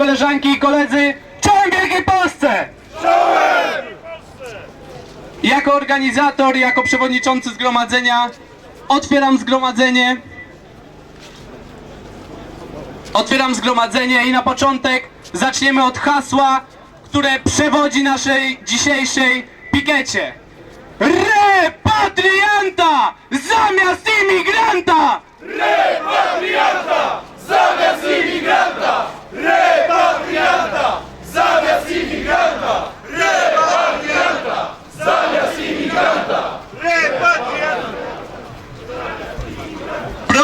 Koleżanki i koledzy, czołem Wielkiej Polsce! Jako organizator, jako przewodniczący zgromadzenia otwieram zgromadzenie. Otwieram zgromadzenie i na początek zaczniemy od hasła, które przewodzi naszej dzisiejszej pikiecie. Repatrianta zamiast imigranta!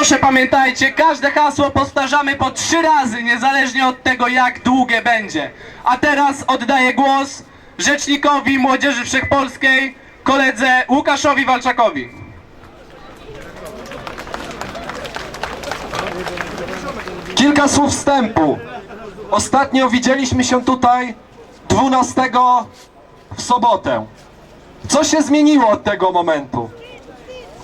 Proszę pamiętajcie, każde hasło powtarzamy po trzy razy, niezależnie od tego jak długie będzie. A teraz oddaję głos rzecznikowi Młodzieży Wszechpolskiej, koledze Łukaszowi Walczakowi. Kilka słów wstępu. Ostatnio widzieliśmy się tutaj 12 w sobotę. Co się zmieniło od tego momentu?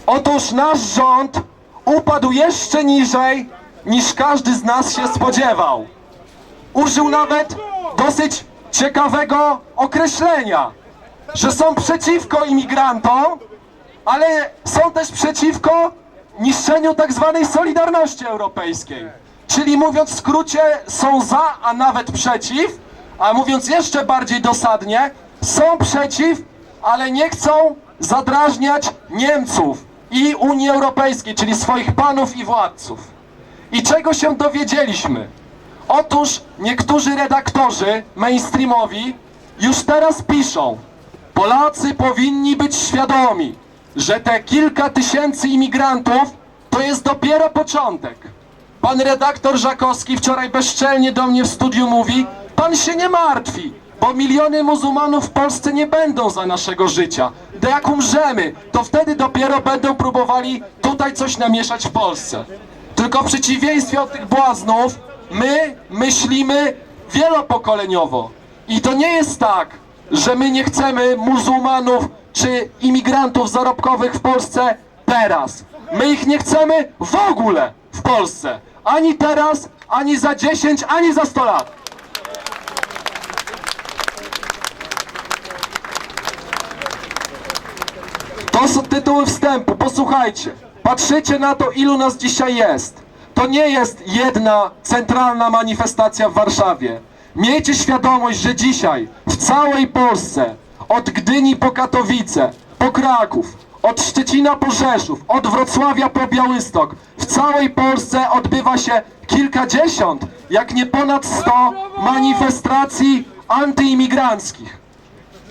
Otóż nasz rząd upadł jeszcze niżej niż każdy z nas się spodziewał. Użył nawet dosyć ciekawego określenia, że są przeciwko imigrantom, ale są też przeciwko niszczeniu tak zwanej Solidarności Europejskiej. Czyli mówiąc w skrócie, są za, a nawet przeciw, a mówiąc jeszcze bardziej dosadnie, są przeciw, ale nie chcą zadrażniać Niemców i Unii Europejskiej, czyli swoich panów i władców. I czego się dowiedzieliśmy? Otóż niektórzy redaktorzy mainstreamowi już teraz piszą, Polacy powinni być świadomi, że te kilka tysięcy imigrantów to jest dopiero początek. Pan redaktor Żakowski wczoraj bezczelnie do mnie w studiu mówi, pan się nie martwi, bo miliony muzułmanów w Polsce nie będą za naszego życia. Do jak umrzemy, to wtedy dopiero będą próbowali tutaj coś namieszać w Polsce. Tylko w przeciwieństwie od tych błaznów, my myślimy wielopokoleniowo. I to nie jest tak, że my nie chcemy muzułmanów czy imigrantów zarobkowych w Polsce teraz. My ich nie chcemy w ogóle w Polsce. Ani teraz, ani za 10, ani za 100 lat. To są tytuły wstępu, posłuchajcie. Patrzycie na to, ilu nas dzisiaj jest. To nie jest jedna centralna manifestacja w Warszawie. Miejcie świadomość, że dzisiaj w całej Polsce, od Gdyni po Katowice, po Kraków, od Szczecina po Rzeszów, od Wrocławia po Białystok, w całej Polsce odbywa się kilkadziesiąt, jak nie ponad sto manifestacji antyimigranckich.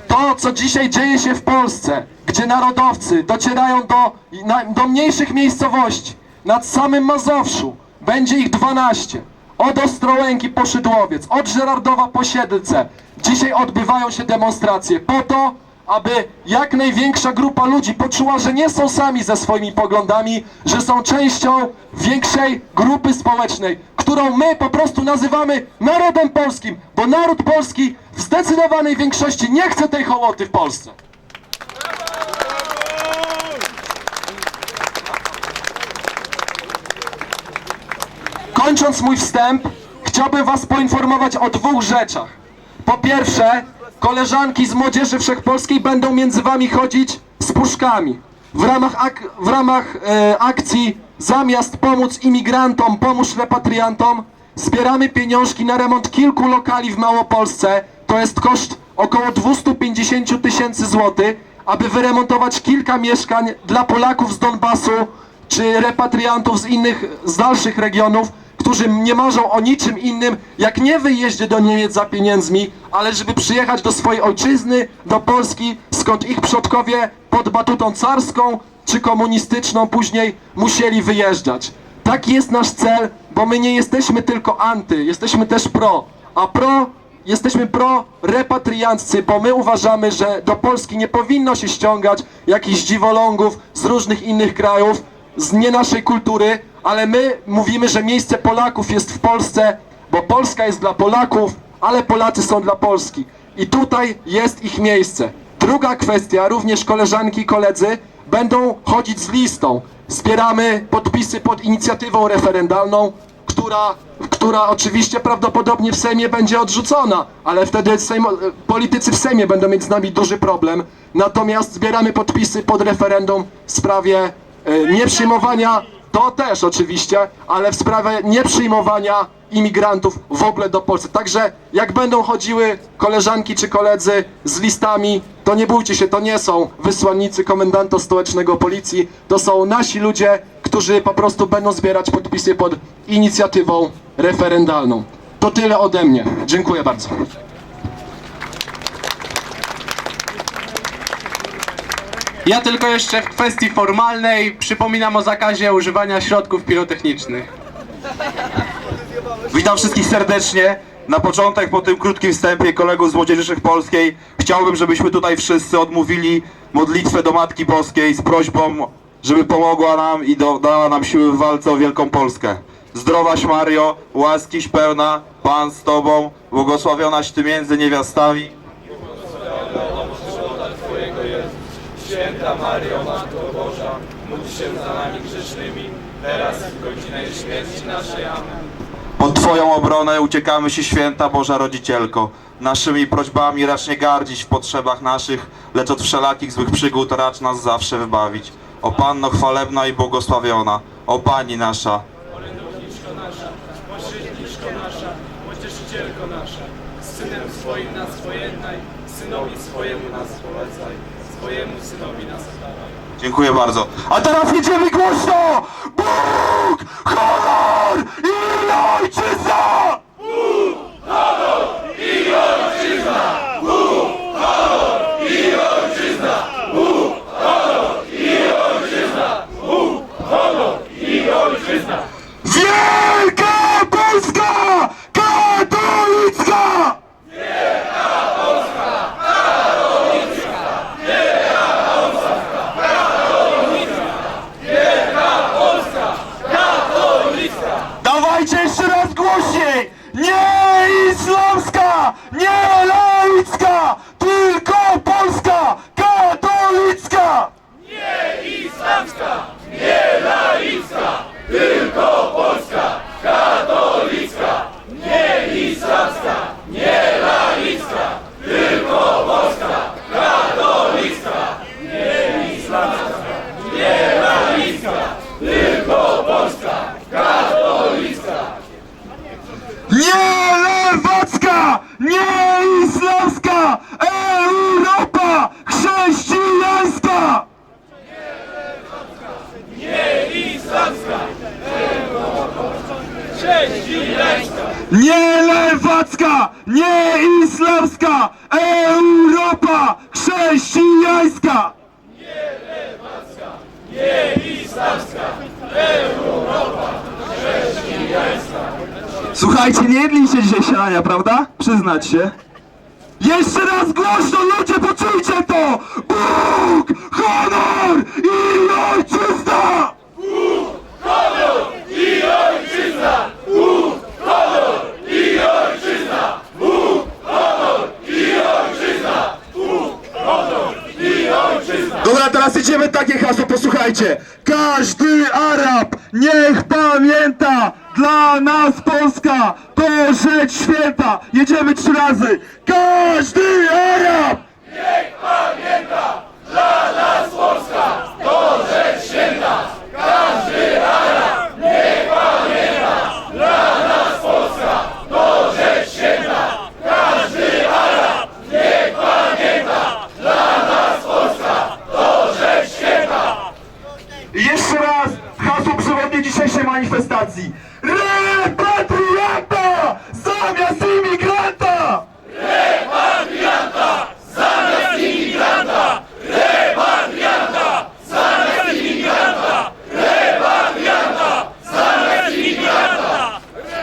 To, co dzisiaj dzieje się w Polsce, gdzie narodowcy docierają do, na, do mniejszych miejscowości, nad samym Mazowszu, będzie ich 12. Od Ostrołęki po Szydłowiec, od Żerardowa po Siedlce. Dzisiaj odbywają się demonstracje po to, aby jak największa grupa ludzi poczuła, że nie są sami ze swoimi poglądami, że są częścią większej grupy społecznej, którą my po prostu nazywamy narodem polskim, bo naród polski w zdecydowanej większości nie chce tej hołoty w Polsce. Kończąc mój wstęp, chciałbym Was poinformować o dwóch rzeczach. Po pierwsze, koleżanki z Młodzieży Wszechpolskiej będą między Wami chodzić z puszkami. W ramach, ak- w ramach e, akcji Zamiast pomóc imigrantom, pomóż repatriantom, zbieramy pieniążki na remont kilku lokali w Małopolsce. To jest koszt około 250 tysięcy złotych, aby wyremontować kilka mieszkań dla Polaków z Donbasu czy repatriantów z innych, z dalszych regionów, którzy nie marzą o niczym innym, jak nie wyjeździe do Niemiec za pieniędzmi, ale żeby przyjechać do swojej ojczyzny, do Polski, skąd ich przodkowie pod batutą carską czy komunistyczną później musieli wyjeżdżać. Taki jest nasz cel, bo my nie jesteśmy tylko anty, jesteśmy też pro. A pro jesteśmy pro repatrianccy, bo my uważamy, że do Polski nie powinno się ściągać jakichś dziwolągów z różnych innych krajów, z nie naszej kultury, ale my mówimy, że miejsce Polaków jest w Polsce, bo Polska jest dla Polaków, ale Polacy są dla Polski. I tutaj jest ich miejsce. Druga kwestia, również koleżanki i koledzy będą chodzić z listą. Zbieramy podpisy pod inicjatywą referendalną, która, która oczywiście prawdopodobnie w Sejmie będzie odrzucona, ale wtedy Sejm, politycy w Sejmie będą mieć z nami duży problem. Natomiast zbieramy podpisy pod referendum w sprawie e, nieprzyjmowania, to też oczywiście, ale w sprawie nieprzyjmowania imigrantów w ogóle do Polski. Także jak będą chodziły koleżanki czy koledzy z listami, to nie bójcie się, to nie są wysłannicy komendanta stołecznego policji, to są nasi ludzie, którzy po prostu będą zbierać podpisy pod inicjatywą referendalną. To tyle ode mnie. Dziękuję bardzo. Ja tylko jeszcze w kwestii formalnej przypominam o zakazie używania środków pirotechnicznych. Witam wszystkich serdecznie. Na początek, po tym krótkim wstępie kolegów z Młodzieży Wszechpolskiej, chciałbym, żebyśmy tutaj wszyscy odmówili modlitwę do Matki Boskiej z prośbą, żeby pomogła nam i do, dała nam siły w walce o Wielką Polskę. Zdrowaś Mario, łaskiś pełna, Pan z Tobą, błogosławionaś Ty między niewiastami. Pod Twoją obronę uciekamy się, święta Boża Rodzicielko. Naszymi prośbami racz nie gardzić w potrzebach naszych, lecz od wszelakich złych przygód racz nas zawsze wybawić. O Panno chwalebna i błogosławiona, o Pani nasza, Pośredniczko nasza, pocieszycielko nasza, z synem swoim nas pojednaj, synowi swojemu nas polecaj, synowi. Dziękuję bardzo. A teraz jedziemy głośno! Bóg, honor i ojczyzna! Wielka Polska katolicka! Dawajcie jeszcze raz głośniej! Nie islamska, nie laicka, tylko polska, katolicka! Nie lewacka, nie islamska, Europa chrześcijańska! Nie lewacka, nie islamska, Europa chrześcijańska! Słuchajcie, nie jedli się dzisiaj śniadania, prawda? Przyznać się. Jeszcze raz głośno, ludzie, poczujcie to! Bóg, honor i ojczyzna! Dobra, teraz idziemy takie hasło, posłuchajcie. Każdy Arab niech pamięta, dla nas Polska to rzecz święta. Jedziemy trzy razy. Każdy Arab! I Jeszcze raz hasło przewodnie dzisiejszej manifestacji. Repatrianta zamiast imigranta!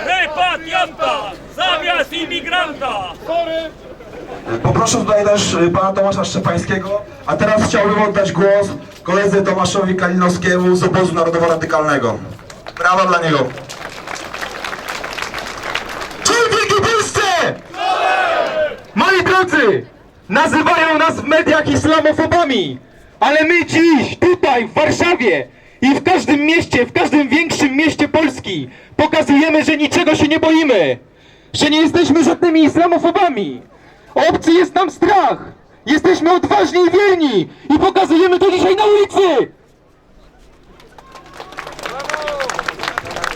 Repatrianta zamiast imigranta! Poproszę tutaj też y, pana Tomasza Szczepańskiego, a teraz chciałbym oddać głos koledze Tomaszowi Kalinowskiemu z obozu narodowo-radykalnego. Brawa dla niego. Człowieki Polsce! Moi drodzy, nazywają nas w mediach islamofobami, ale my dziś, tutaj, w Warszawie, I w każdym mieście, w każdym większym mieście Polski pokazujemy, że niczego się nie boimy. Że nie jesteśmy żadnymi islamofobami. Obcy jest nam strach. Jesteśmy odważni i wierni. I pokazujemy to dzisiaj na ulicy.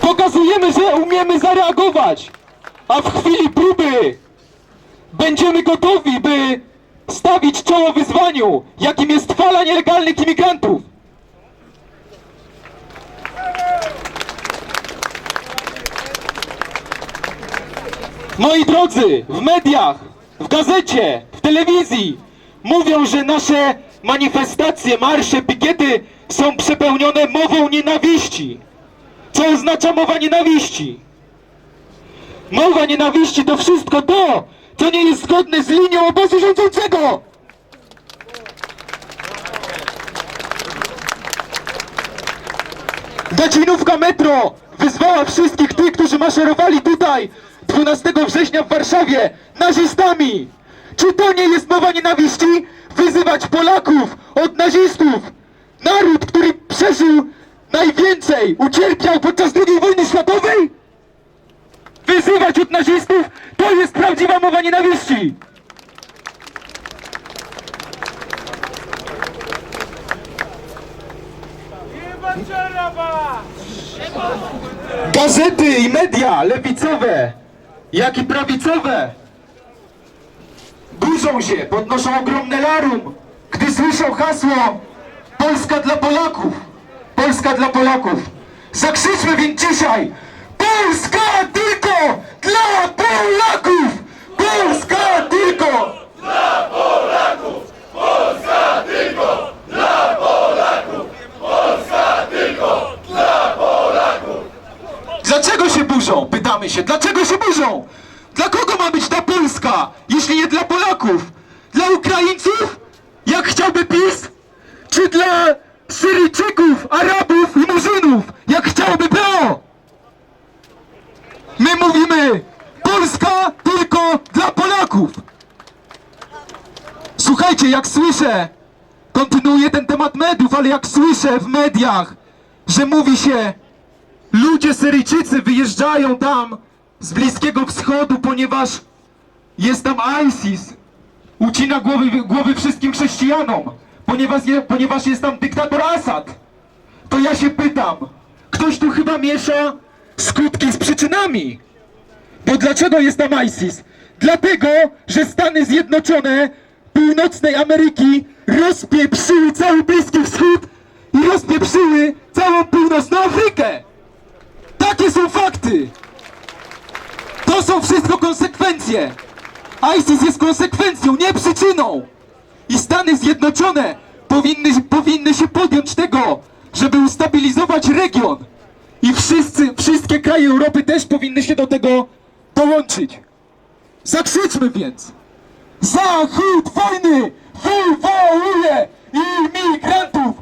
Pokazujemy, że umiemy zareagować. A w chwili próby będziemy gotowi, by stawić czoło wyzwaniu, jakim jest fala nielegalnych imigrantów. Moi drodzy, w mediach, w gazecie, w telewizji mówią, że nasze manifestacje, marsze, pikiety są przepełnione mową nienawiści. Co oznacza mowa nienawiści? Mowa nienawiści to wszystko to, co nie jest zgodne z linią obozu rządzącego. Gacinówka metro wyzwała wszystkich tych, którzy maszerowali tutaj 12 września w Warszawie nazistami. Czy to nie jest mowa nienawiści? Wyzywać Polaków od nazistów. Naród, który przeżył najwięcej, ucierpiał podczas II wojny światowej? Wyzywać od nazistów to jest prawdziwa mowa nienawiści. Gazety i media lewicowe, jak i prawicowe burzą się, podnoszą ogromne larum, gdy słyszą hasło Polska dla Polaków. Polska dla Polaków. Zakrzyczmy więc dzisiaj Polska tylko dla Polaków! Polska tylko! Dlaczego się burzą? Pytamy się. Dlaczego się burzą? Dla kogo ma być ta Polska, jeśli nie dla Polaków? Dla Ukraińców? Jak chciałby PiS? Czy dla Syryjczyków, Arabów i Murzynów? Jak chciałby PO? My mówimy Polska tylko dla Polaków. Słuchajcie, jak słyszę, kontynuuję ten temat mediów, ale jak słyszę w mediach, że mówi się Ludzie Syryjczycy wyjeżdżają tam z Bliskiego Wschodu, ponieważ jest tam ISIS. Ucina głowy, głowy wszystkim chrześcijanom, ponieważ, je, ponieważ jest tam dyktator Assad. To ja się pytam, ktoś tu chyba miesza skutki z przyczynami. Bo dlaczego jest tam ISIS? Dlatego, że Stany Zjednoczone Północnej Ameryki rozpieprzyły cały Bliski Wschód i rozpieprzyły całą Północną Afrykę. Takie są fakty! To są wszystko konsekwencje! ISIS jest konsekwencją, nie przyczyną! I Stany Zjednoczone powinny, powinny się podjąć tego, żeby ustabilizować region. I wszyscy, wszystkie kraje Europy też powinny się do tego dołączyć. Zakrzyczmy więc! Zachód wojny wywołuje imigrantów!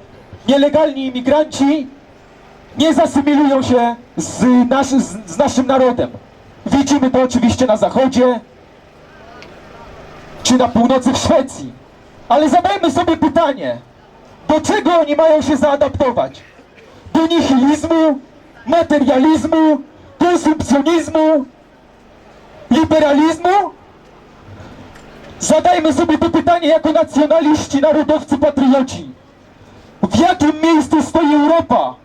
nielegalni imigranci nie zasymilują się z, z, z naszym narodem. Widzimy to oczywiście na zachodzie, czy na północy w Szwecji. Ale zadajmy sobie pytanie, do czego oni mają się zaadaptować? Do nihilizmu, materializmu, konsumpcjonizmu, liberalizmu? Zadajmy sobie to pytanie jako nacjonaliści, narodowcy, patrioci. W jakim miejscu stoi Europa?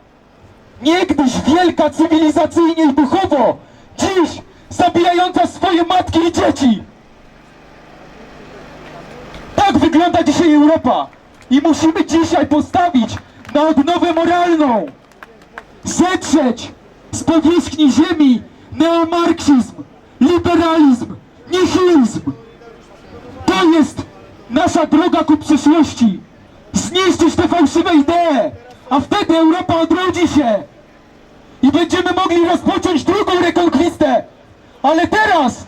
Niegdyś wielka cywilizacyjnie i duchowo, dziś zabijająca swoje matki i dzieci. Tak wygląda dzisiaj Europa. I musimy dzisiaj postawić na odnowę moralną. Zetrzeć z powierzchni ziemi neomarksizm, liberalizm, nihilizm. To jest nasza droga ku przyszłości. Zniszczyć te fałszywe idee. a wtedy Europa odrodzi się i będziemy mogli rozpocząć drugą rekonkwistę. Ale teraz,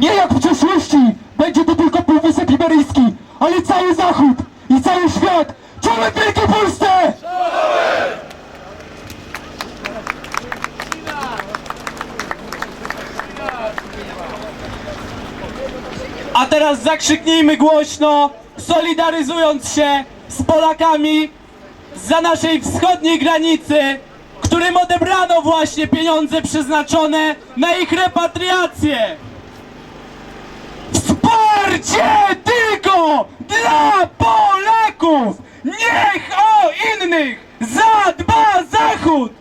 nie jak w przeszłości, będzie to tylko Półwysep Iberyjski, ale cały Zachód i cały świat. Czołem Wielkiej Polsce! A teraz zakrzyknijmy głośno, solidaryzując się z Polakami za naszej wschodniej granicy, którym odebrano właśnie pieniądze przeznaczone na ich repatriację. Wsparcie tylko dla Polaków! Niech o innych zadba Zachód!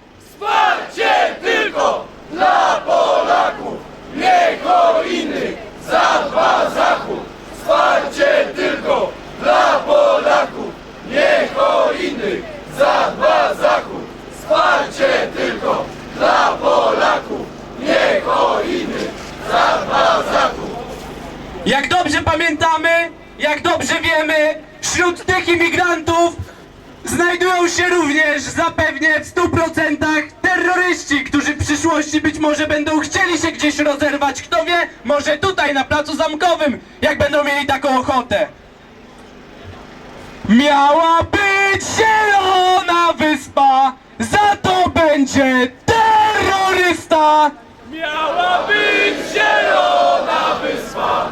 Jak dobrze pamiętamy, jak dobrze wiemy, wśród tych imigrantów znajdują się również zapewnie w 100% terroryści, którzy w przyszłości być może będą chcieli się gdzieś rozerwać. Kto wie, może tutaj na placu zamkowym, jak będą mieli taką ochotę. Miała być zielona wyspa, za to będzie terrorysta. Miała być zielona wyspa,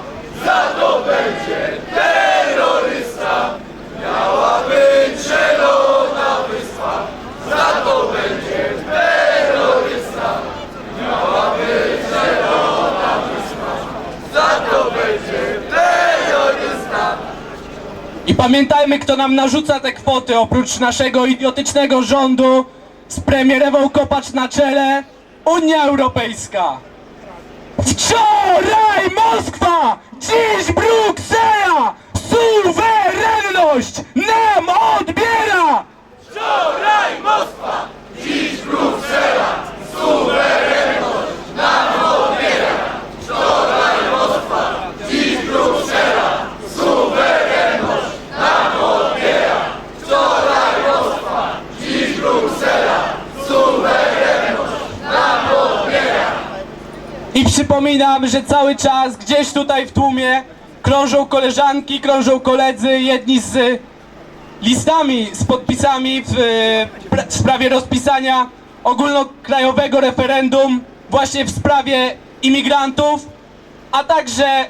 za to będzie terrorysta. Miała być zielona wyspa, za to będzie terrorysta. Miała być zielona wyspa, za to będzie terrorysta. I pamiętajmy, kto nam narzuca te kwoty, oprócz naszego idiotycznego rządu z premierową Kopacz na czele, Unia Europejska. Wczoraj Moskwa, dziś Bruksela, suwerenność nam odbiera! Wczoraj Moskwa, dziś Bruksela, I przypominam, że cały czas gdzieś tutaj w tłumie krążą koleżanki, krążą koledzy, jedni z listami, z podpisami w, e, w sprawie rozpisania ogólnokrajowego referendum właśnie w sprawie imigrantów, a także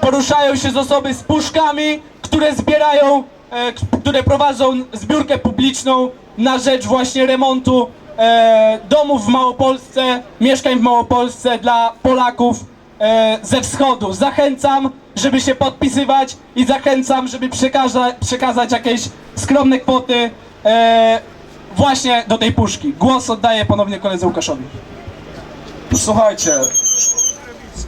poruszają się z osoby z puszkami, które zbierają, e, które prowadzą zbiórkę publiczną na rzecz właśnie remontu e, domów w Małopolsce, mieszkań w Małopolsce dla Polaków e, ze wschodu. Zachęcam, żeby się podpisywać i zachęcam, żeby przekaza, przekazać jakieś skromne kwoty e, właśnie do tej puszki. Głos oddaję ponownie koledze Łukaszowi. Słuchajcie,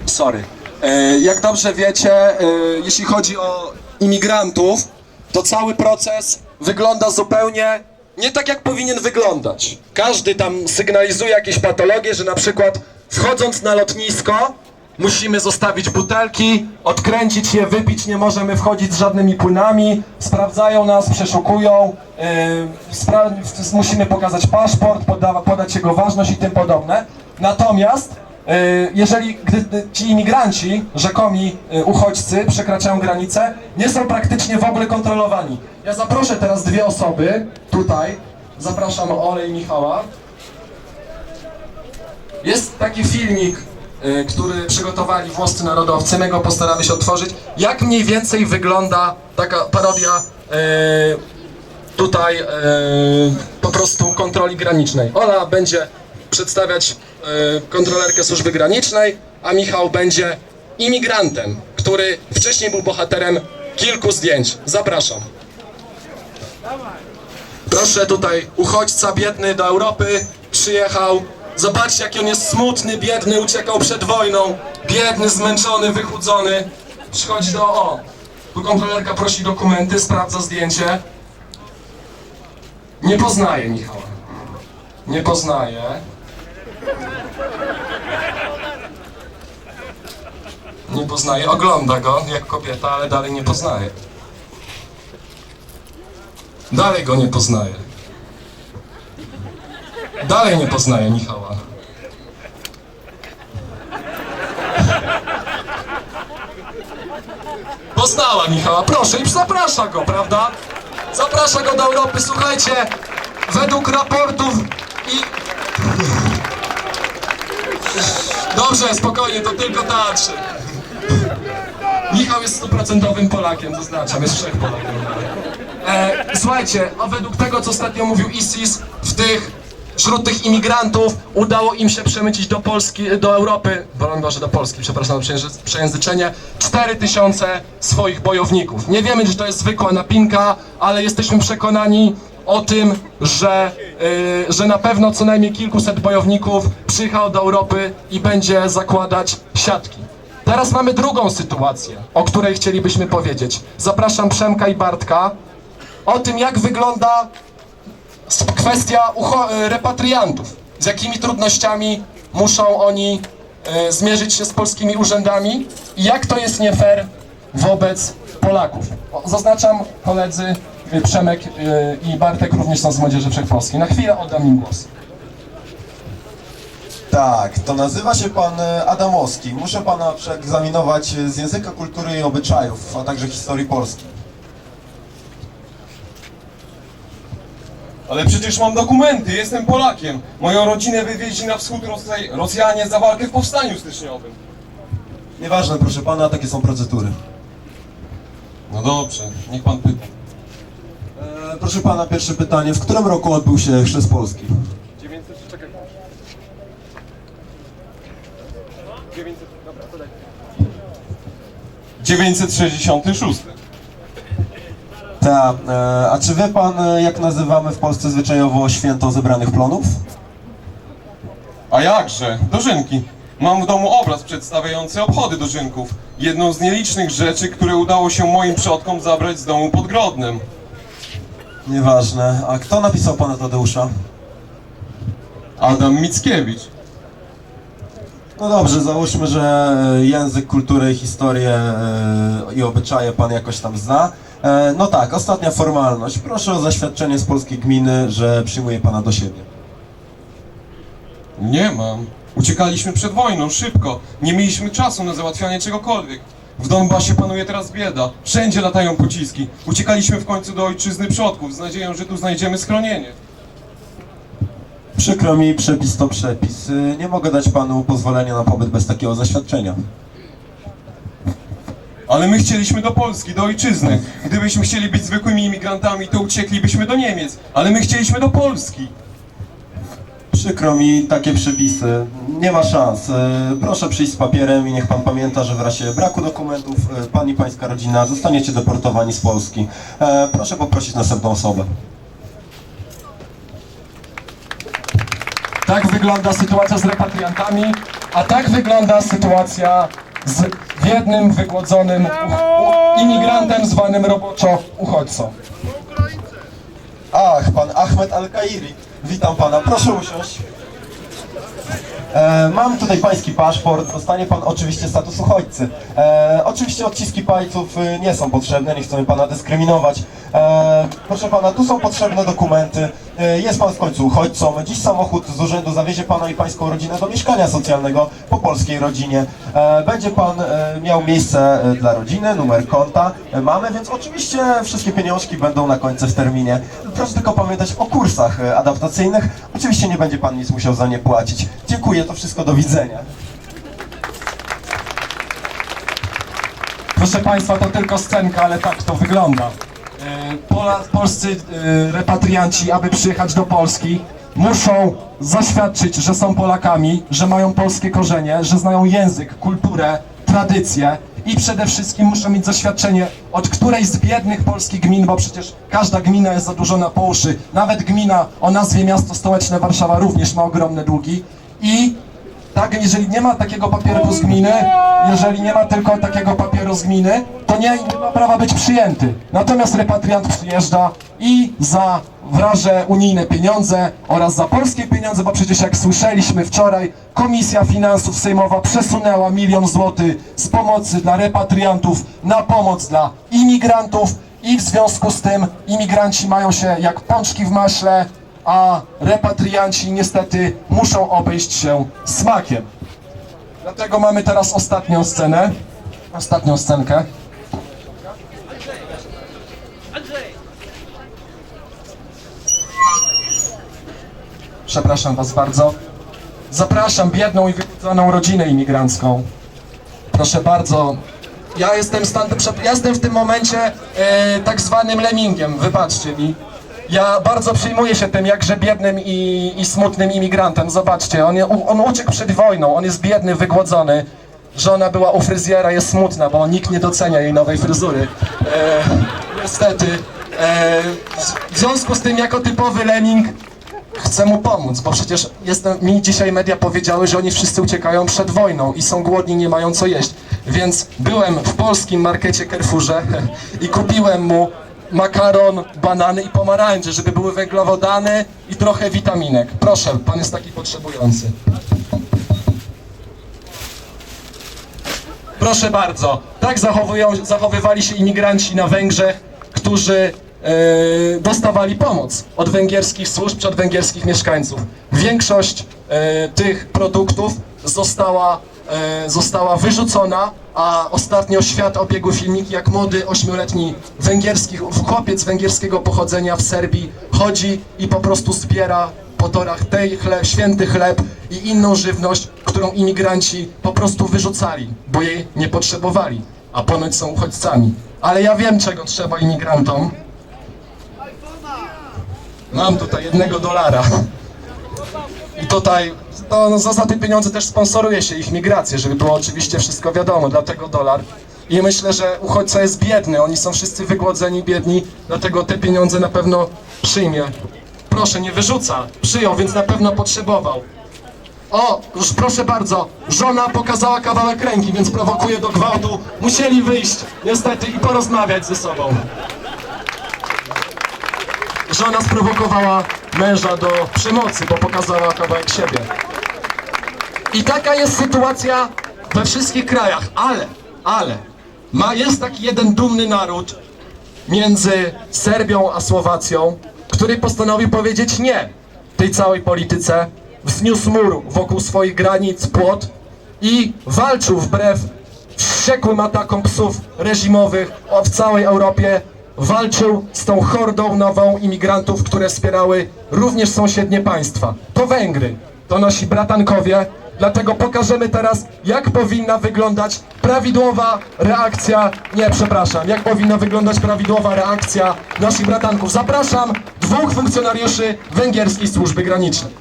sorry. E, Jak dobrze wiecie, e, jeśli chodzi o imigrantów, to cały proces wygląda zupełnie nie tak, jak powinien wyglądać. Każdy tam sygnalizuje jakieś patologie, że na przykład wchodząc na lotnisko musimy zostawić butelki, odkręcić je, wypić, nie możemy wchodzić z żadnymi płynami, sprawdzają nas, przeszukują, e, spra- musimy pokazać paszport, poda- podać jego ważność i tym podobne. Natomiast jeżeli gdy, ci imigranci, rzekomi e, uchodźcy przekraczają granicę, nie są praktycznie w ogóle kontrolowani. Ja zaproszę teraz dwie osoby tutaj. Zapraszam Ole i Michała. Jest taki filmik, y, który przygotowali włoscy narodowcy, my go postaramy się otworzyć. Jak mniej więcej wygląda taka parodia tutaj po prostu kontroli granicznej. Ola będzie przedstawiać kontrolerkę służby granicznej, a Michał będzie imigrantem, który wcześniej był bohaterem kilku zdjęć. Zapraszam. Proszę tutaj, uchodźca biedny do Europy przyjechał. Zobaczcie, jaki on jest smutny, biedny, uciekał przed wojną. Biedny, zmęczony, wychudzony. Przychodzi do o. Tu kontrolerka prosi dokumenty, sprawdza zdjęcie. Nie poznaje Michała. Nie poznaje. Nie poznaje, ogląda go jak kobieta, ale dalej nie poznaje. Dalej go nie poznaje. Dalej nie poznaję Michała. Poznała Michała, proszę i zaprasza go, prawda? Zaprasza go do Europy, słuchajcie, według raportów Dobrze, spokojnie, to tylko teatrze. Michał jest stuprocentowym Polakiem, zaznaczam, jest trzech Polaków. E, słuchajcie, a według tego, co ostatnio mówił ISIS, w tych, wśród tych imigrantów udało im się przemycić do Polski, do Europy, broń Boże, do Polski, przepraszam za przejęzy- przejęzyczenie, 4 tysiące swoich bojowników. Nie wiemy, czy to jest zwykła napinka, ale jesteśmy przekonani o tym, że, y, że na pewno co najmniej kilkuset bojowników przyjechał do Europy i będzie zakładać siatki. Teraz mamy drugą sytuację, o której chcielibyśmy powiedzieć. Zapraszam Przemka i Bartka o tym, jak wygląda kwestia e, repatriantów. Z jakimi trudnościami muszą oni e, zmierzyć się z polskimi urzędami i jak to jest nie fair wobec Polaków. O, Zaznaczam, koledzy Przemek e, i Bartek również są z Młodzieży Wszechpolskiej. Na chwilę oddam im głos. Tak, to nazywa się pan e, Adamowski. Muszę pana przeegzaminować z języka, kultury i obyczajów, a także historii Polski. Ale przecież mam dokumenty, jestem Polakiem. Moją rodzinę wywieźli na wschód Rosja- Rosjanie za walkę w powstaniu styczniowym. Nieważne, proszę pana, takie są procedury. No dobrze, niech pan pyta. E, proszę pana, pierwsze pytanie. W którym roku odbył się chrzest Polski? 900, czekaj. 900, dobra, to daj. 966. Tak, e, a czy wie pan, e, jak nazywamy w Polsce zwyczajowo święto zebranych plonów? A jakże, dożynki. Mam w domu obraz przedstawiający obchody dożynków. Jedną z nielicznych rzeczy, które udało się moim przodkom zabrać z domu pod Grodnem. Nieważne. A kto napisał pana Tadeusza? Adam Mickiewicz. No dobrze, załóżmy, że e, język, kulturę, i historię e, i obyczaje pan jakoś tam zna. E, No tak, ostatnia formalność. Proszę o zaświadczenie z polskiej gminy, że przyjmuje pana do siebie. Nie mam. Uciekaliśmy przed wojną, szybko. Nie mieliśmy czasu na załatwianie czegokolwiek. W Donbasie panuje teraz bieda. Wszędzie latają pociski. Uciekaliśmy w końcu do ojczyzny przodków z nadzieją, że tu znajdziemy schronienie. Przykro mi, przepis to przepis. Y, Nie mogę dać panu pozwolenia na pobyt bez takiego zaświadczenia. Ale my chcieliśmy do Polski, do ojczyzny. Gdybyśmy chcieli być zwykłymi imigrantami, to ucieklibyśmy do Niemiec. Ale my chcieliśmy do Polski. Przykro mi, takie przepisy. Nie ma szans. Y, Proszę przyjść z papierem i niech pan pamięta, że w razie braku dokumentów y, pan i pańska rodzina zostaniecie deportowani z Polski. E, Proszę poprosić następną osobę. Tak wygląda sytuacja z repatriantami, a tak wygląda sytuacja z biednym, wygłodzonym imigrantem zwanym roboczo uchodźcą. Ach, pan Ahmed Al-Kairi. Witam pana, proszę usiąść. E, mam tutaj pański paszport, dostanie pan oczywiście status uchodźcy. E, oczywiście odciski palców y, nie są potrzebne, nie chcemy pana dyskryminować. E, proszę pana, tu są potrzebne dokumenty. E, jest pan w końcu uchodźcą. Dziś samochód z urzędu zawiezie pana i pańską rodzinę do mieszkania socjalnego po polskiej rodzinie. E, będzie pan e, miał miejsce e, dla rodziny, numer konta e, mamy, więc oczywiście wszystkie pieniążki będą na końcu w terminie. Proszę tylko pamiętać o kursach e, adaptacyjnych. Oczywiście nie będzie pan nic musiał za nie płacić. Dziękuję, to wszystko, do widzenia. Proszę Państwa, to tylko scenka, ale tak to wygląda. E, Pola, polscy e, repatrianci, aby przyjechać do Polski, muszą zaświadczyć, że są Polakami, że mają polskie korzenie, że znają język, kulturę, tradycje i przede wszystkim muszą mieć zaświadczenie od którejś z biednych polskich gmin, bo przecież każda gmina jest zadłużona po uszy. Nawet gmina o nazwie miasto stołeczne Warszawa również ma ogromne długi i tak, jeżeli nie ma takiego papieru z gminy, jeżeli nie ma tylko takiego papieru z gminy, to nie, nie ma prawa być przyjęty. Natomiast repatriant przyjeżdża i za wraże unijne pieniądze oraz za polskie pieniądze, bo przecież jak słyszeliśmy wczoraj, Komisja Finansów Sejmowa przesunęła milion złotych z pomocy dla repatriantów na pomoc dla imigrantów i w związku z tym imigranci mają się jak pączki w maśle a repatrianci niestety muszą obejść się smakiem. Dlatego mamy teraz ostatnią scenę, ostatnią scenkę. Przepraszam Was bardzo. Zapraszam biedną i wychudzoną rodzinę imigrancką. Proszę bardzo. Ja jestem, stan, prze- ja jestem w tym momencie e, tak zwanym lemmingiem, wybaczcie mi. Ja bardzo przejmuję się tym jakże biednym i, i smutnym imigrantem. Zobaczcie, on, on uciekł przed wojną, on jest biedny, wygłodzony. Żona była u fryzjera, jest smutna, bo nikt nie docenia jej nowej fryzury. E, niestety. E, w związku z tym, jako typowy lemming, chcę mu pomóc, bo przecież jestem, mi dzisiaj media powiedziały, że oni wszyscy uciekają przed wojną i są głodni, nie mają co jeść. Więc byłem w polskim markecie Carrefourze i kupiłem mu makaron, banany i pomarańcze, żeby były węglowodany i trochę witaminek. Proszę, pan jest taki potrzebujący. Proszę bardzo, tak zachowują, zachowywali się imigranci na Węgrzech, którzy e, dostawali pomoc od węgierskich służb od węgierskich mieszkańców. Większość e, tych produktów została, została wyrzucona, a ostatnio świat obiegły filmiki, jak młody ośmioletni węgierski chłopiec węgierskiego pochodzenia w Serbii chodzi i po prostu zbiera po torach tej chleb, święty chleb i inną żywność, którą imigranci po prostu wyrzucali, bo jej nie potrzebowali, a ponoć są uchodźcami. Ale ja wiem, czego trzeba imigrantom. Mam tutaj jednego dolara. I tutaj, no, za, za te pieniądze też sponsoruje się ich migrację, żeby było oczywiście wszystko wiadomo, dlatego dolar. I myślę, że uchodźca jest biedny, oni są wszyscy wygłodzeni, biedni, dlatego te pieniądze na pewno przyjmie. Proszę, nie wyrzuca, przyjął, więc na pewno potrzebował. O, już proszę bardzo, żona pokazała kawałek ręki, więc prowokuje do gwałtu. Musieli wyjść, niestety, i porozmawiać ze sobą. Żona sprowokowała męża do przemocy, bo pokazała kawałek siebie. I taka jest sytuacja we wszystkich krajach, ale, ale, ma, jest taki jeden dumny naród między Serbią a Słowacją, który postanowił powiedzieć nie tej całej polityce, wzniósł mur wokół swoich granic, płot i walczył wbrew wściekłym atakom psów reżimowych w całej Europie. Walczył z tą hordą nową imigrantów, które wspierały również sąsiednie państwa. To Węgry, to nasi bratankowie, dlatego pokażemy teraz, jak powinna wyglądać prawidłowa reakcja, nie, przepraszam, jak powinna wyglądać prawidłowa reakcja naszych bratanków. Zapraszam dwóch funkcjonariuszy węgierskiej służby granicznej.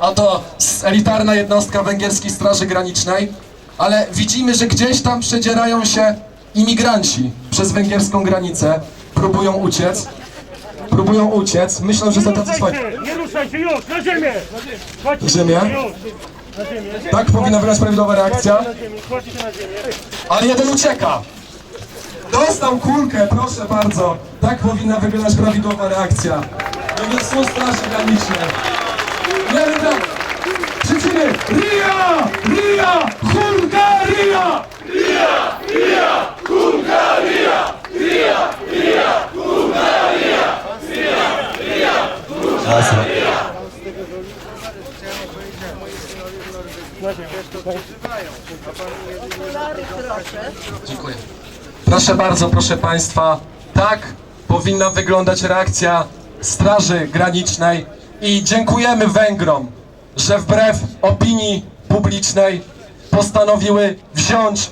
Oto s- elitarna jednostka węgierskiej Straży Granicznej, ale widzimy, że gdzieś tam przedzierają się imigranci przez węgierską granicę, próbują uciec, próbują uciec, myślą, że są tacy swoi. Nie ruszaj się już, na ziemię! Na ziemię, Tak powinna wyglądać prawidłowa reakcja, na ziemię, kładźcie się na ziemię. ale jeden ucieka. Dostał kulkę, proszę bardzo. Tak powinna wyglądać prawidłowa reakcja. No więc są Straży Graniczne. Wiemy tak. Krzyczymy RIA! RIA! Hungaria! Dziękuję. Proszę bardzo, proszę Państwa, tak powinna wyglądać reakcja Straży Granicznej i dziękujemy Węgrom, że wbrew opinii publicznej postanowiły wziąć